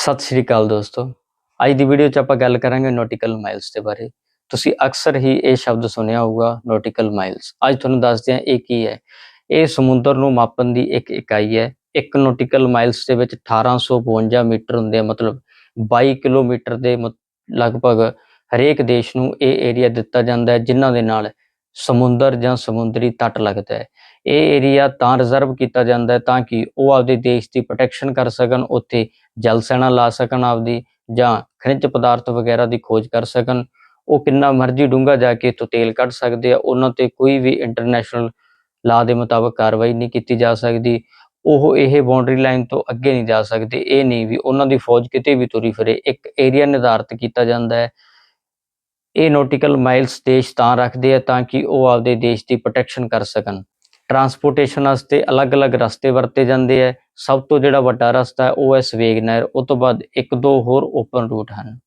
ਸਤਿ ਸ਼੍ਰੀ ਅਕਾਲ ਦੋਸਤੋ। ਅੱਜ ਦੀ ਵੀਡੀਓ 'ਚ ਆਪਾਂ ਗੱਲ ਕਰਾਂਗੇ ਨੋਟੀਕਲ ਮਾਈਲਸ ਦੇ ਬਾਰੇ। ਤੁਸੀਂ ਅਕਸਰ ਹੀ ਇਹ ਸ਼ਬਦ ਸੁਣਿਆ ਹੋਊਗਾ ਨੋਟੀਕਲ ਮਾਈਲਸ ਅੱਜ ਤੁਹਾਨੂੰ ਦੱਸਦੇ ਹਾਂ ਇਹ ਕੀ ਹੈ। ਇਹ ਸਮੁੰਦਰ ਨੂੰ ਮਾਪਣ ਦੀ ਇੱਕ ਇਕਾਈ ਹੈ। ਇੱਕ ਨੋਟੀਕਲ ਮਾਈਲਸ ਦੇ ਵਿੱਚ 1852 ਮੀਟਰ ਹੁੰਦੇ ਆ, ਮਤਲਬ 22 ਕਿਲੋਮੀਟਰ ਦੇ ਮ- ਲਗਭਗ ਹਰੇਕ ਦੇਸ਼ ਨੂੰ ਇਹ ਏਰੀਆ ਦਿੱਤਾ ਜਾਂਦਾ ਹੈ, ਜਿਨ੍ਹਾਂ ਦੇ ਨਾਲ ਸਮੁੰਦਰ ਜਾਂ ਸਮੁੰਦਰੀ ਤੱਟ ਲੱਗਦਾ ਹੈ। ਇਹ ਏਰੀਆ ਤਾਂ ਰਿਜ਼ਰਵ ਕੀਤਾ ਜਾਂਦਾ ਹੈ ਤਾਂ ਕਿ ਉਹ ਆਪਦੇ ਦੇਸ਼ ਦੀ ਪ੍ਰੋਟੈਕਸ਼ਨ ਕਰ ਸਕਣ, ਉੱਥੇ ਜਲ ਸੈਨਾ ਲਾ ਸਕਣ ਆਪਦੀ ਜਾਂ ਖਣਿਜ ਪਦਾਰਥ ਵਗੈਰਾ ਦੀ ਖੋਜ ਕਰ ਸਕਣ। ਉਹ ਕਿੰਨਾ ਮਰਜ਼ੀ ਡੂੰਘਾ ਜਾ ਕੇ ਤੋਂ ਤੇਲ ਕੱਢ ਸਕਦੇ ਆ, ਉਹਨਾਂ ਤੇ ਕੋਈ ਵੀ ਇੰਟਰਨੈਸ਼ਨਲ ਲਾ ਦੇ ਮੁਤਾਬਕ ਕਾਰਵਾਈ ਨਹੀਂ ਕੀਤੀ ਜਾ ਸਕਦੀ। ਉਹ ਇਹ ਬਾਉਂਡਰੀ ਲਾਈਨ ਤੋਂ ਅੱਗੇ ਨਹੀਂ ਜਾ ਸਕਦੇ। ਇਹ ਨਹੀਂ ਵੀ ਉਹਨਾਂ ਦੀ ਫੌਜ ਕਿਤੇ ਵੀ ਤੁਰੀ ਫਿਰੇ। ਇੱਕ ਏਰੀਆ ਨਿਰਧਾਰਤ ਕੀਤਾ ਜਾਂਦਾ ਹੈ ਇਹ ਨੋਟੀਕਲ ਮਾਈਲਸ ਦੇਸ਼ ਤਾਂ ਰੱਖਦੇ ਆ ਤਾਂ ਕਿ ਉਹ ਆਪਦੇ ਦੇਸ਼ ਦੀ ਪ੍ਰੋਟੈਕਸ਼ਨ ਕਰ ਸਕਣ। ਟਰਾਂਸਪੋਰਟੇਸ਼ਨ ਵਾਸਤੇ ਅਲੱਗ-ਅਲੱਗ ਰਸਤੇ ਵਰਤੇ ਜਾਂਦੇ ਆ। ਸਭ ਤੋਂ ਜਿਹੜਾ ਵੱਡਾ ਰਸਤਾ ਉਹ ਹੈ ਸਵੇਗ ਨਹਿਰ ਉਹ ਤੋਂ ਬਾਅਦ ਇੱਕ ਦੋ ਹੋਰ ਓਪਨ ਰੂਟ ਹਨ।